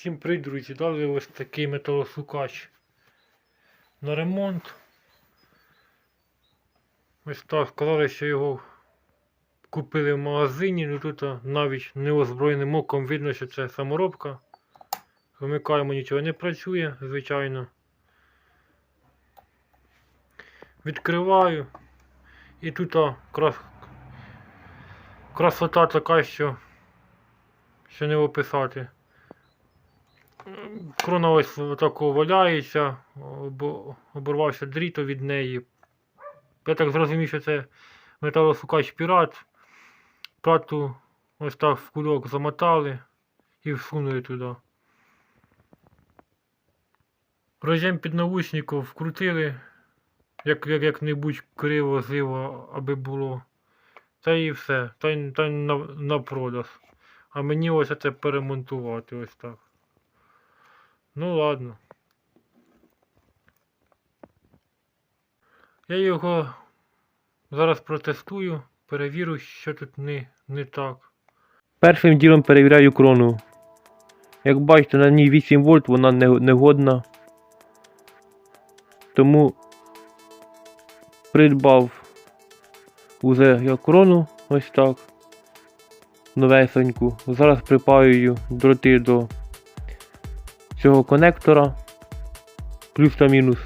Всім привіт, друзі! Дали ось такий металошукач на ремонт. Ось так, сказали, що його купили в магазині, ну тут навіть неозброєним оком видно, що це саморобка. Вимикаємо, нічого не працює, звичайно. Відкриваю. І тут крас... красота така, що, що не описати. Крона ось отако валяється, обо- оборвався дріт від неї. Я так зрозумів, що це металошукач пірат. Плату ось так в кульок замотали і всунули туди. Роз'єм під навушників вкрутили, як, як, як-небудь криво зиво, аби було. Та і все. Та й на, на продаж. А мені ось це перемонтувати ось так. Ну ладно. Я його зараз протестую, перевірю, що тут не, не так. Першим ділом перевіряю крону. Як бачите, на ній 8 вольт, вона не- негодна. Тому придбав уже я крону ось так. Новесеньку. Зараз припаюю дроти до цього конектора. Плюс та мінус.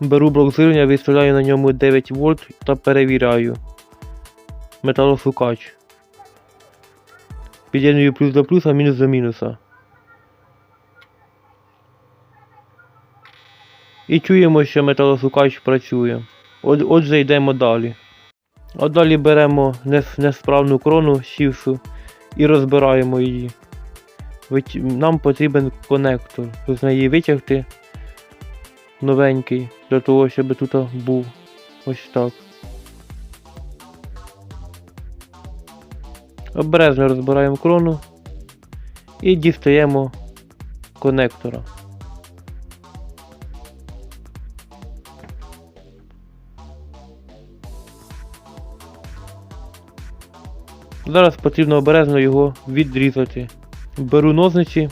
Беру блок живлення, виставляю на ньому 9 вольт та перевіряю. Металошукач. Під'єдную плюс до плюса, мінус до мінуса. І чуємо, що металошукач працює. От, отже, йдемо далі. А далі беремо нес- несправну крону сівшу і розбираємо її. Нам потрібен конектор. З неї витягти новенький, для того, щоб тут був ось так. Обережно розбираємо крону і дістаємо конектора. Зараз потрібно обережно його відрізати. Беру ножниці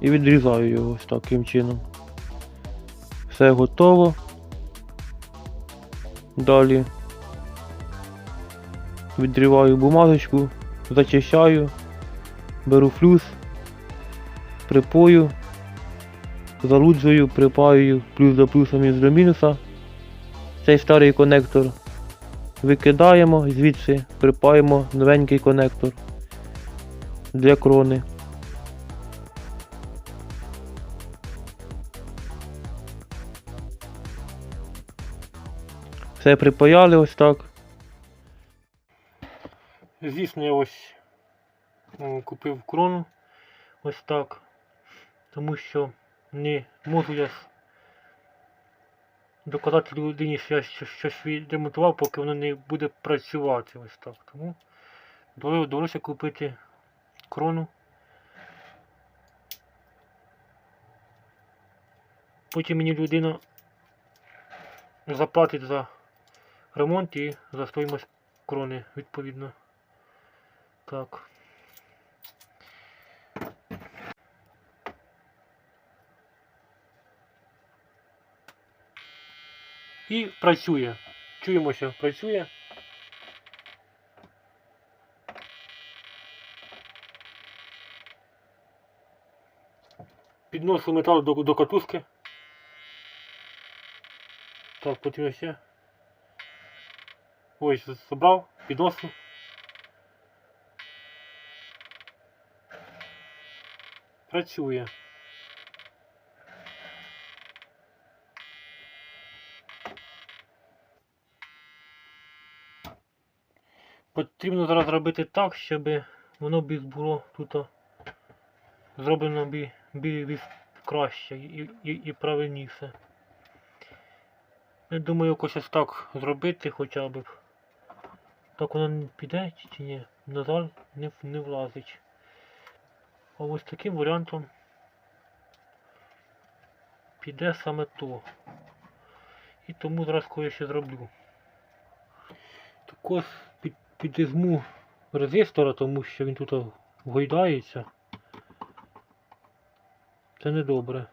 і відрізаю його ось таким чином. Все готово. Далі відриваю бумажечку, зачищаю, беру флюс, припою, залуджую, припаюю плюс до плюса, мінус до мінуса. Цей старий конектор викидаємо звідси припаємо новенький конектор для крони. Все припаяли ось так. Звісно, я ось купив крону ось так. Тому що не можу я доказати людині, що я щось, відремонтував, поки воно не буде працювати ось так. Тому довело- довелося купити крону. Потім мені людина заплатить за ремонт і за стоїмость крони відповідно. Так. І працює. Чуємо, що працює. Підношу метал до, до катушки. Так, потрібно ще. Ось, забрав, підношу. Працює. Потрібно зараз зробити так, щоб воно було тут зроблено бі, бі, бі краще і, і, і правильніше. Я думаю, якось ось так зробити хоча б. Так воно не піде чи ні? На жаль, не, не влазить. А ось таким варіантом піде саме то. І тому зараз кое ще зроблю. Також під, підізму резистора, тому що він тут гойдається. Це не добре.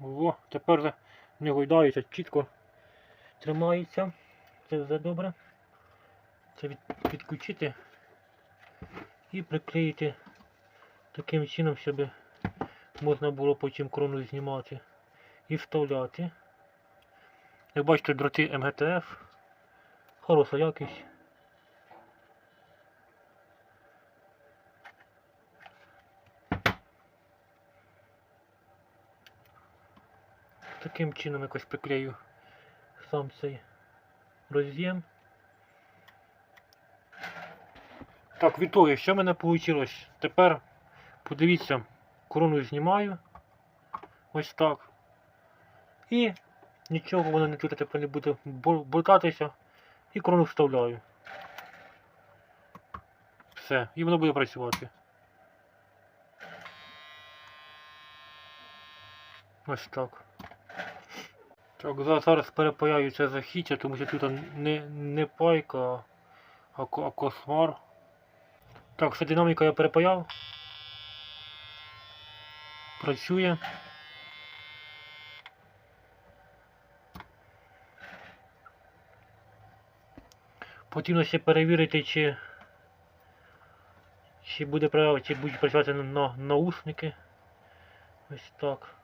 О, тепер не гойдається, чітко тримається. Це все добре. Це від, підключити і приклеїти таким чином, щоб можна було потім крону знімати і вставляти. Як бачите, дроти МГТФ. Хороша якість. Таким чином якось приклею сам цей роз'єм. Так, відтоді, що в мене вийшло? Тепер подивіться, корону знімаю. Ось так. І нічого воно не тут тепер не буде бол- болтатися. І корону вставляю. Все, і воно буде працювати. Ось так. Так, за- зараз перепаяю це захіття, тому що тут не, не пайка, а, а кошмар. Так, все динаміка я перепаяв. Працює. Потрібно ще перевірити, чи, чи буде чи будуть працювати на наушники. Ось так.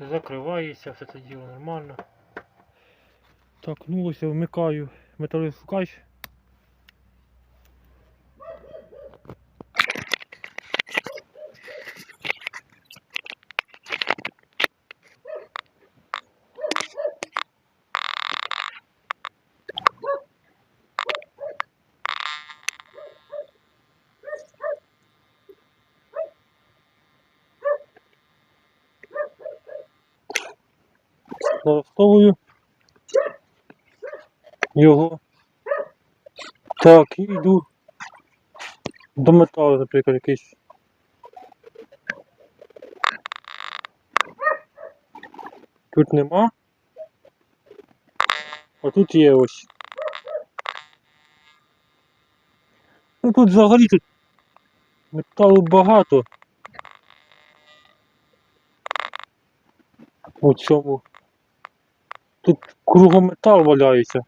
Закривається, все це діло нормально. Так, ну ось я вмикаю металошукач. Налаштовую його. Так, і йду до металу, наприклад, якийсь. Тут нема. А тут є ось. Ну тут взагалі тут металу багато. У цьому. Тут кругом метал валяється.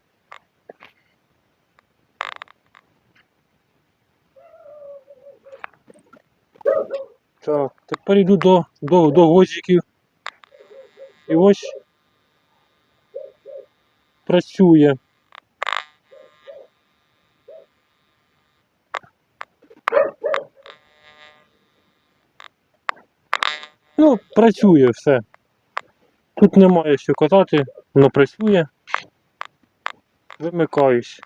Так, тепер йду до, до, до гвоздиків. І ось працює. Ну, працює все. Тут немає що казати, воно працює. Вимикаюсь.